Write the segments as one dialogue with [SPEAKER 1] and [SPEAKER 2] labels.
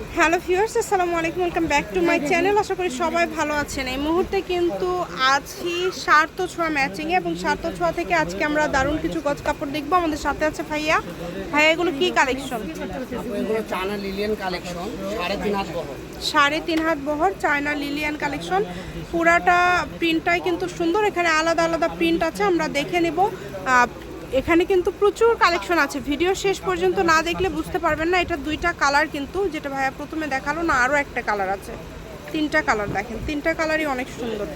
[SPEAKER 1] Hello viewers আসসালামু আলাইকুম welcome back to my channel. আশা করি সবাই ভালো আছেন। এই মুহূর্তে কিন্তু আছি সার্থ ছোঁয়া ম্যাচিংয়ে এবং সার্থ ছোঁয়া থেকে আজকে আমরা দারুণ কিছু গজ কাপড় দেখব। আমাদের সাথে আছে ভাইয়া। ভাইয়া এগুলো কি কালেকশন
[SPEAKER 2] এগুলো চায়না লিলিয়ান কালেকশন সাড়ে তিন হাত বহর।
[SPEAKER 1] চায়না লিলিয়ান কালেকশন পুরাটা প্রিন্টটাই কিন্তু সুন্দর। এখানে আলাদা আলাদা প্রিন্ট আছে আমরা দেখে নেব। এখানে কিন্তু প্রচুর কালেকশন আছে। ভিডিও শেষ পর্যন্ত না দেখলে বুঝতে পারবেন না, এটা দুইটা কালার কিন্তু, যেটা ভাইয়া প্রথমে দেখাল না আরও একটা কালার আছে। তিনটা কালার দেখেন, তিনটা কালারই অনেক সুন্দর।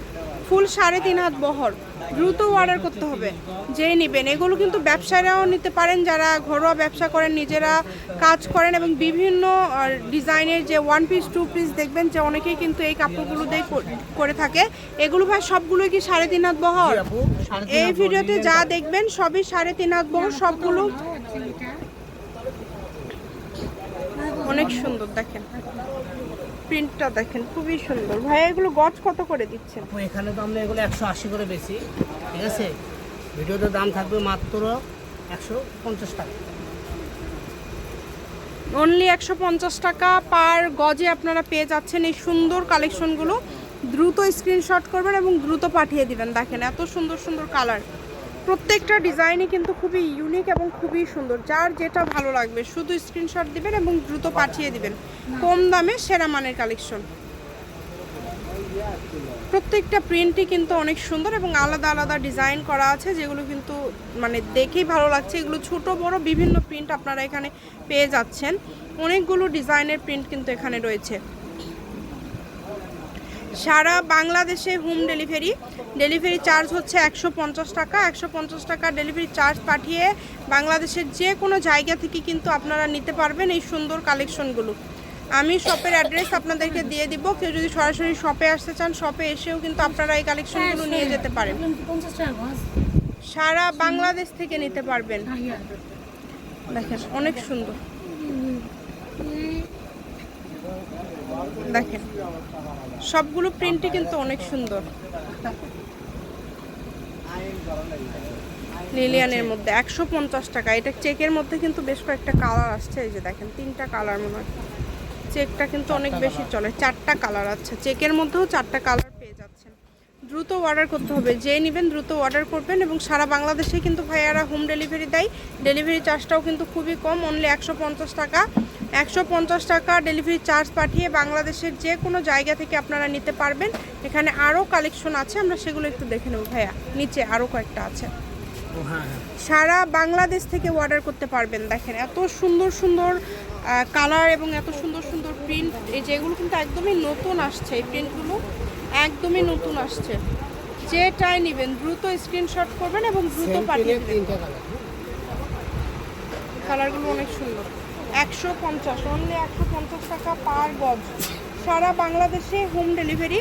[SPEAKER 1] ফুল সাড়ে তিন হাত বহর। দ্রুত অর্ডার করতে হবে। যেই নেবেন। এগুলো কিন্তু ব্যবসায়ীরাও নিতে পারেন যারা ঘরোয়া ব্যবসা করেন নিজেরা কাজ করেন এবং বিভিন্ন ডিজাইনের যে ওয়ান পিস টু পিস দেখবেন যে অনেকেই কিন্তু এই কাপড়গুলো দিয়ে করে থাকে। এগুলো ভাই সবগুলোই কি সাড়ে তিন হাত বহর? এই ভিডিওতে যা দেখবেন সবই সাড়ে তিন হাত বহর সবগুলো অনেক সুন্দর দেখেন। প্রিন্টটা দেখেন খুবই সুন্দর। ভাই এগুলো গজ কত করে দিচ্ছেন?
[SPEAKER 2] এখানে তো আমরা এগুলো একশো আশি করে বেশি ঠিক আছে? ভিডিওতে দাম থাকবে মাত্র একশো পঞ্চাশ টাকা।
[SPEAKER 1] অনলি একশো পঞ্চাশ টাকা পার গজে আপনারা পেয়ে যাচ্ছেন এই সুন্দর কালেকশনগুলো দ্রুত স্ক্রিনশট করবেন এবং দ্রুত পাঠিয়ে দিবেন। দেখেন এত সুন্দর সুন্দর কালার প্রত্যেকটা ডিজাইনই কিন্তু খুবই ইউনিক এবং খুবই সুন্দর। যার যেটা ভালো লাগবে, শুধু স্ক্রিনশট দিবেন এবং দ্রুত পাঠিয়ে দিবেন। কম দামে সেরা মানের কালেকশন প্রত্যেকটা প্রিন্টই কিন্তু অনেক সুন্দর এবং আলাদা আলাদা ডিজাইন করা আছে, যেগুলো কিন্তু মানে দেখেই ভালো লাগছে। এগুলো ছোট, বড় বিভিন্ন প্রিন্ট আপনারা এখানে পেয়ে যাচ্ছেন। অনেকগুলো ডিজাইনের প্রিন্ট কিন্তু এখানে রয়েছে। সারা বাংলাদেশে হোম ডেলিভারি। ডেলিভারি চার্জ হচ্ছে একশো পঞ্চাশ টাকা। একশো পঞ্চাশ টাকা ডেলিভারি চার্জ পাঠিয়ে বাংলাদেশের যে কোনো জায়গা থেকে কিন্তু আপনারা নিতে পারবেন এই সুন্দর কালেকশনগুলো। আমি শপের অ্যাড্রেস আপনাদেরকে দিয়ে দিব। কেউ যদি সরাসরি শপে আসতে চান, শপে এসেও কিন্তু আপনারা এই কালেকশনগুলো নিয়ে যেতে পারেন। সারা বাংলাদেশ থেকে নিতে পারবেন। দেখেন, অনেক সুন্দর। দেখেন, সবগুলো প্রিন্টই কিন্তু অনেক সুন্দর। লিলিয়ানের মধ্যে একশো পঞ্চাশ টাকা। এটা চেকের মধ্যে কিন্তু বেশ কয়েকটা কালার আসছে, এই যে দেখেন, তিনটা কালার মনে হয়। চেকটা কিন্তু অনেক বেশি চলে, চারটা কালার আছে। চেকের মধ্যেও চারটা কালার পেয়ে যাচ্ছেন। দ্রুত অর্ডার করতে হবে। যে নেবেন দ্রুত অর্ডার করবেন এবং সারা বাংলাদেশে কিন্তু ভাইয়ারা হোম ডেলিভারি দেয়। ডেলিভারি চার্জটাও কিন্তু খুবই কম অনলি একশো পঞ্চাশ টাকা। একশো পঞ্চাশ টাকা ডেলিভারি চার্জ পাঠিয়ে বাংলাদেশের যে কোনো জায়গা থেকে আপনারা নিতে পারবেন। এখানে আরও কালেকশন আছে আমরা সেগুলো একটু দেখে নেব ভাইয়া। নিচে আরও কয়েকটা আছে।
[SPEAKER 2] হ্যাঁ হ্যাঁ।
[SPEAKER 1] সারা বাংলাদেশ থেকে অর্ডার করতে পারবেন দেখেন। এত সুন্দর সুন্দর কালার এবং এত সুন্দর সুন্দর প্রিন্ট এই যেগুলো কিন্তু একদমই নতুন আসছে এই প্রিন্টগুলো একদমই নতুন আসছে। যেটাই নেবেন দ্রুত স্ক্রিনশট করবেন এবং দ্রুত পাঠিয়ে দেবেন। কালারগুলো অনেক সুন্দর। একশো পঞ্চাশ অনলি একশো পঞ্চাশ টাকা পার গজ সারা বাংলাদেশে হোম ডেলিভারি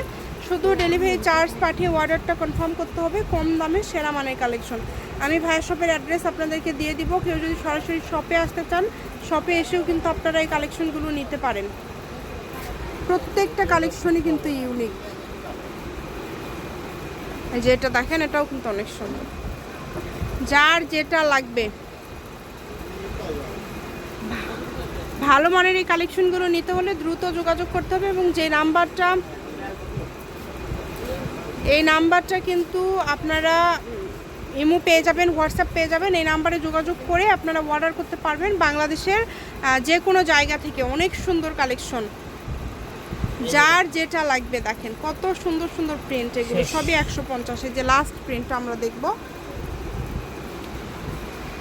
[SPEAKER 1] শুধু ডেলিভারি চার্জ পাঠিয়ে অর্ডারটা কনফার্ম করতে হবে, কম দামে সেরা মানের কালেকশন আমি ভাইয়ের শপের অ্যাড্রেস আপনাদেরকে দিয়ে দিব, কেউ যদি সরাসরি শপে আসতে চান শপে এসেও কিন্তু আপনারা এই কালেকশনগুলো নিতে পারেন। প্রত্যেকটা কালেকশনই কিন্তু ইউনিক এই যে এটা দেখেন, এটাও কিন্তু অনেক সুন্দর। যার যেটা লাগবে ভালো মানের এই কালেকশনগুলো নিতে হলে দ্রুত যোগাযোগ করতে হবে এবং যে নাম্বারটা এই নাম্বারটা কিন্তু আপনারা ইমো পেয়ে যাবেন হোয়াটসঅ্যাপ পেয়ে যাবেন। এই নাম্বারে যোগাযোগ করে আপনারা অর্ডার করতে পারবেন বাংলাদেশের যে কোনো জায়গা থেকে। অনেক সুন্দর কালেকশন। যার যেটা লাগবে দেখেন কত সুন্দর সুন্দর প্রিন্ট এগুলো। সবই একশো পঞ্চাশে। যে লাস্ট প্রিন্টটা আমরা দেখব।